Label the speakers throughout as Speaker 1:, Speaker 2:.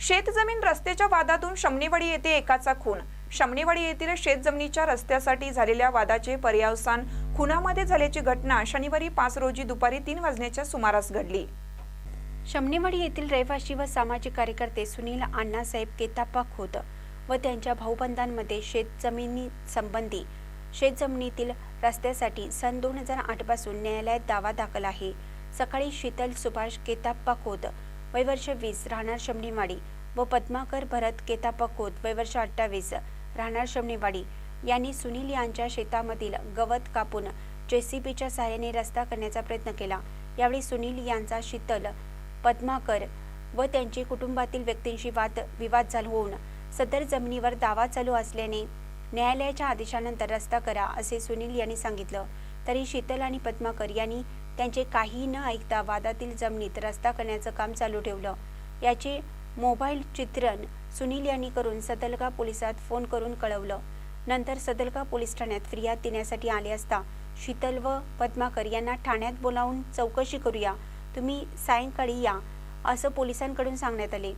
Speaker 1: शेतजमीन रस्त्याच्या वादातून शमनेवाडी येथे एकाचा खून. शमनेवाडी येथील शेतजमिनीच्या रस्त्यासाठी झालेल्या वादाचे पर्यावसान खुनामध्ये झाल्याची घटना शनिवारी पाच रोजी दुपारी तीन वाजण्याच्या सुमारास घडली.
Speaker 2: शमनेवाडी येथील रहिवासी व सामाजिक कार्यकर्ते सुनील अण्णासाहेब केताप्पा खोत व त्यांच्या भाऊबंधांमध्ये शेतजमिनी संबंधी शेतजमिनीतील रस्त्यासाठी सन दोन हजार आठपासून न्यायालयात दावा दाखल आहे. सकाळी शीतल सुभाष केताप्पा खोत वयवर्ष वीस राहणार शमणीवाडी व पद्माकर भरत केताप्पा खोत वयवर्ष अठ्ठावीस राहणार शमणीवाडी यांनी सुनील यांच्या शेतामधील गवत कापून जेसीबीच्या सहाय्याने रस्ता करण्याचा प्रयत्न केला. यावेळी सुनील यांचा शीतल पद्माकर व त्यांची कुटुंबातील व्यक्तींशी वाद विवाद चालू होऊन सदर जमिनीवर दावा चालू असल्याने न्यायालयाच्या आदेशानंतर रस्ता करा असे सुनील यांनी सांगितलं. तरी शीतल आणि पद्माकर यांनी त्यांचे काहीही न ऐकता वादातील जमिनीत रस्ता करण्याचं काम चालू ठेवलं. याचे मोबाईल चित्रण सुनील यांनी करून सदलगा पोलिसात फोन करून कळवलं. नंतर सदलगा पोलीस ठाण्यात फिर्याद देण्यासाठी आले असता शीतल व पद्माकर यांना ठाण्यात बोलावून चौकशी करूया तुम्ही सायंकाळी या असं पोलिसांकडून सांगण्यात आले.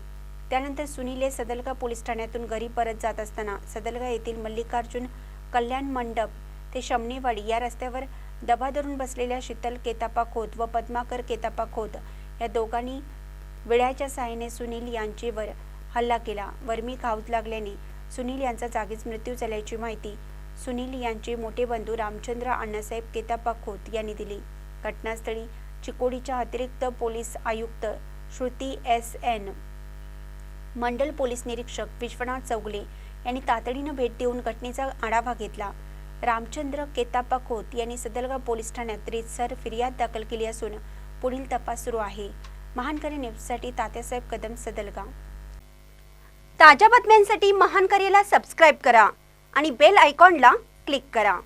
Speaker 2: त्यानंतर सुनील हे सदलगा पोलीस ठाण्यातून घरी परत जात असताना सदलगा येथील मल्लिकार्जुन कल्याण मंडप ते शमनेवाडी या रस्त्यावर दबा धरून बसलेल्या शीतल केतापा खोत व पद्माकर केतापा खोत या दोघांनी विड्याच्या साहाय्याने सुनील यांचेवर हल्ला केला. वर्मी घाऊत लागल्याने सुनील यांचा जागीच मृत्यू झाल्याची माहिती सुनील यांचे मोठे बंधू रामचंद्र अण्णासाहेब केतापा खोत यांनी दिली. घटनास्थळी चिकोडीच्या अतिरिक्त पोलीस आयुक्त Shruti S N Mandal police निरीक्षक विश्वनाथ चौगले यांनी तातडीनं भेट देऊन घटनेचा आढावा घेतला. रामचंद्र केतापा खोत यांनी सदलगाव पोलीस ठाण्यात रीतसर फिर्याद दाखल केली असून पुढील तपास सुरू आहे. महानकरी न्यूजसाठी तात्यासाहेब कदम सदलगाव ताज्या बातम्यांसाठी महानकरीला सबस्क्राईब करा आणि बेल आयकॉनला क्लिक करा.